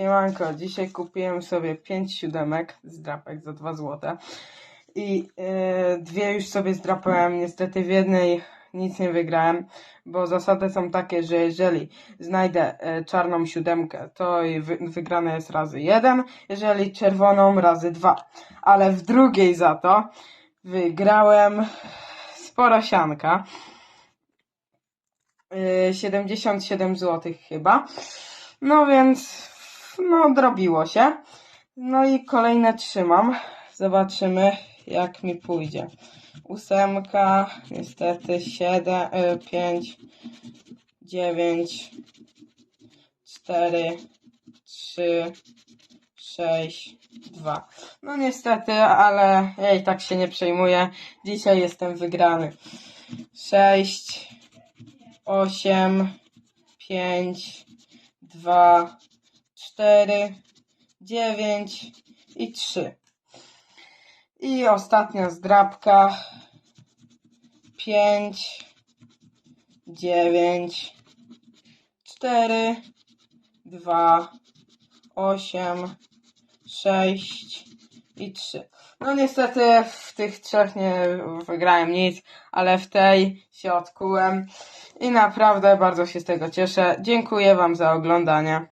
Siemanko, dzisiaj kupiłem sobie 5 siódemek z drapek za 2 złote. I e, dwie już sobie zdrapałem, niestety w jednej nic nie wygrałem, bo zasady są takie, że jeżeli znajdę e, czarną siódemkę, to wygrane jest razy 1, jeżeli czerwoną razy 2, ale w drugiej za to wygrałem spora sianka, 77 zł chyba, no więc no drobiło się. No i kolejne trzymam. Zobaczymy jak mi pójdzie. Ósemka, niestety siedem, y, pięć, dziewięć, cztery, trzy, sześć, dwa. No niestety, ale i tak się nie przejmuję. Dzisiaj jestem wygrany. Sześć, osiem, pięć, dwa, cztery, dziewięć i trzy. I ostatnia zdrabka. Pięć, dziewięć, cztery, dwa, osiem, sześć i 3. No niestety w tych trzech nie wygrałem nic, ale w tej się odkułem i naprawdę bardzo się z tego cieszę. Dziękuję Wam za oglądanie.